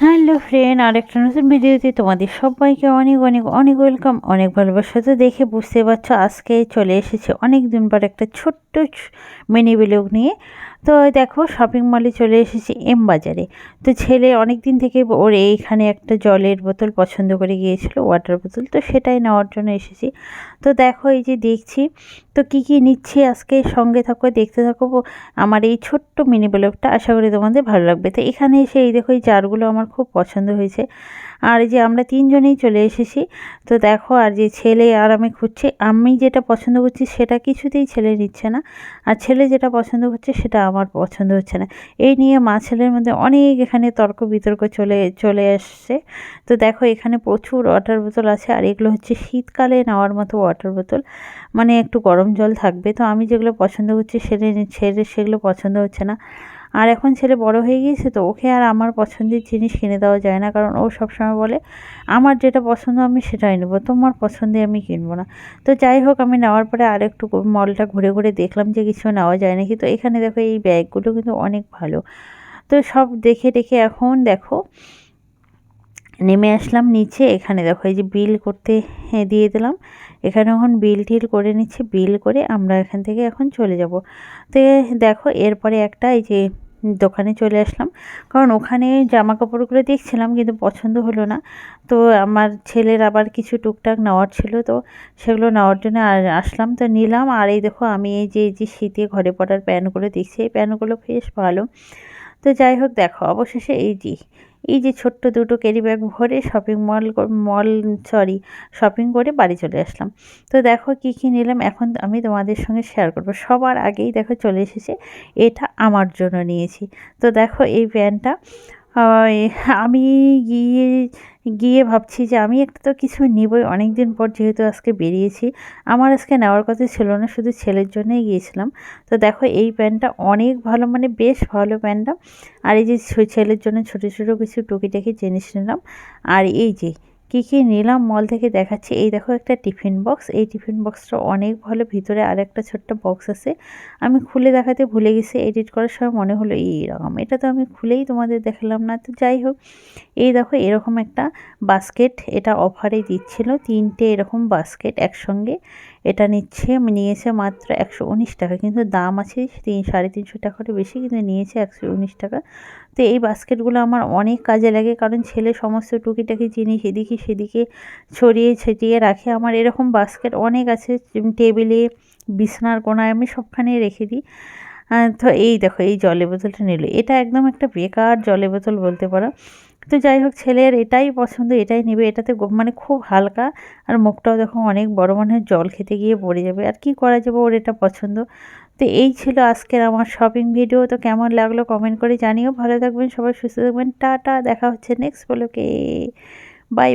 Hello friend, আরেকটা নতুন ভিডিওতে তোমাদের সবাইকে অনেক অনেক অনেক ওয়েলকাম, অনেক ভালোবাসা। তো দেখে বুঝতে পারছ, আজকে চলে এসেছে অনেক দিন পর একটা ছোট্ট মিনি ব্লগ নিয়ে। তো দেখো শপিং মলে চলে এসেছি এম বাজারে। তো ছেলে অনেক দিন থেকে ওর এইখানে একটা জলের বোতল পছন্দ করে গিয়েছিল ওয়াটার বোতল তো সেটাই নেওয়ার জন্য এসেছি। তো দেখো, এই যে দেখছি, তো কি কি নিচ্ছি আজকে, সঙ্গে থাকো, দেখতে থাকো আমার এই ছোট্ট মিনি ব্লগটা আশা করি তোমাদের ভালো লাগবে। তো এখানে এসে এই দেখো, এই জারগুলো আমার খুব পছন্দ হয়েছে। আর এই যে আমরা তিনজনেই চলে এসেছি, তো দেখো, আর যে ছেলে আর আমি খুঁজছি, আমি যেটা পছন্দ করছি, সেটা কিছুতেই ছেলে নিচ্ছে না। আর ছেলে যেটা পছন্দ করছে সেটা আমার পছন্দ হচ্ছে না। এই নিয়ে মা ছেলের মধ্যে অনেক এখানে তর্ক বিতর্ক চলে চলে আসছে। তো দেখো এখানে প্রচুর ওয়াটার বোতল আছে আর এগুলো হচ্ছে শীতকালে নেওয়ার মতো ওয়াটার বোতল মানে একটু গরম জল থাকবে। তো আমি যেগুলো পছন্দ করছি ছেলে ছেড়ে সেগুলো পছন্দ হচ্ছে না। আর এখন ছেলে বড় হয়ে গিয়েছে তো ওকে আর আমার পছন্দের জিনিস কিনে দেওয়া যায় না। কারণ ও সবসময় বলে, আমার যেটা পছন্দ আমি সেটাই নেব, তোমার পছন্দে আমি কিনবো না। তো যাই হোক, আমি নেওয়ার পরে আর একটু মলটা ঘুরে ঘুরে দেখলাম যে কিছু নেওয়া যায় নাকি। তো এখানে দেখো এই ব্যাগগুলো কিন্তু অনেক ভালো। তো সব দেখে দেখে এখন দেখো, নেমে আসলাম নিচে। এখানে দেখো এই যে বিল করতে দিয়ে দিলাম। এখানে এখন বিল টিল করে নিচ্ছি। বিল করে আমরা এখান থেকে এখন চলে যাব। তো দেখো এরপরে একটা এই যে দোকানে চলে আসলাম। কারণ ওখানে জামা কাপড়গুলো দেখছিলাম কিন্তু পছন্দ হলো না। তো আমার ছেলের আবার কিছু টুকটাক নেওয়ার ছিল, তো সেগুলো নেওয়ার জন্য আসলাম। তো নিলাম আর এই দেখো আমি এই যে এই যে শীতে ঘরে পড়ার প্যান্টগুলো দেখছি, এই প্যান্টগুলো বেশ ভালো। তো যাই হোক, দেখো, অবশেষে এই যে এই যে ছোট্ট দুটো ক্যারি ব্যাগ ভরে shopping mall mall sorry shopping করে বাড়ি চলে আসলাম। তো দেখো কি কী নিলাম, এখন আমি তোমাদের সঙ্গে শেয়ার করব। সবার আগেই দেখো চলে এসেছে, এটা আমার জন্য নিয়েছি। তো দেখো এই প্যান্টটা আমি গিয়ে গিয়ে ভাবছি যে আমি একটা তো কিছু নিবই। অনেক দিন পর যেহেতু আজকে বেরিয়েছি, আমার আজকে নেওয়ার কথা ছিল না, শুধু ছেলের জন্যই গিয়েছিলাম। তো দেখো, এই প্যান্টটা অনেক ভালো মানে বেশ ভালো প্যান্টটা। আর এই যে ছেলের জন্য ছোটো ছোটো কিছু টুকিটাকি জিনিস নিলাম। আর এই যে কী কী নিলাম মল থেকে দেখাচ্ছি। এই দেখো একটা টিফিন বক্স এই টিফিন বক্সটা অনেক ভালো। ভিতরে আর একটা ছোট্ট বক্স আছে। আমি খুলে দেখাতে ভুলে গেছি। এডিট করার সময় মনে হলো এইরকম এটা তো আমি খুলেই তোমাদের দেখালাম না। তো যাই হোক, এই দেখো এরকম একটা বাস্কেট এটা অফারে দিচ্ছিল। তিনটে এরকম বাস্কেট একসঙ্গে। এটা নিচ্ছে, নিয়েছে মাত্র একশো উনিশ টাকা। কিন্তু দাম আছে তিন, সাড়ে তিনশো টাকার বেশি, কিন্তু নিয়েছে একশো উনিশ টাকা। তো এই বাস্কেটগুলো আমার অনেক কাজে লাগে, কারণ ছেলে সমস্ত টুকিটাকি জিনিস এদিকে সেদিকে ছড়িয়ে ছিটিয়ে রাখে। আমার এরকম বাস্কেট অনেক আছে টেবিলে, বিছনার কোনায় আমি সবখানে রেখে দিই। তো এই দেখো, এই জলের বোতলটা নিল। এটা একদম একটা বেকার জলের বোতল বলতে পারো। তো যাই হোক, ছেলের এটাই পছন্দ, এটাই নেবে। এটাতে মানে খুব হালকা আর মুখটাও দেখো অনেক বড়, মনে হয় জল খেতে গিয়ে পড়ে যাবে। আর কি করা যাবে ওর এটা পছন্দ? তো এই ছিল আজকের আমার শপিং ভিডিও তো কেমন লাগল কমেন্ট করে জানিও। ভালো থাকবেন সবাই, সুস্থ থাকবেন। টাটা, দেখা হচ্ছে নেক্সট বলোকে বাই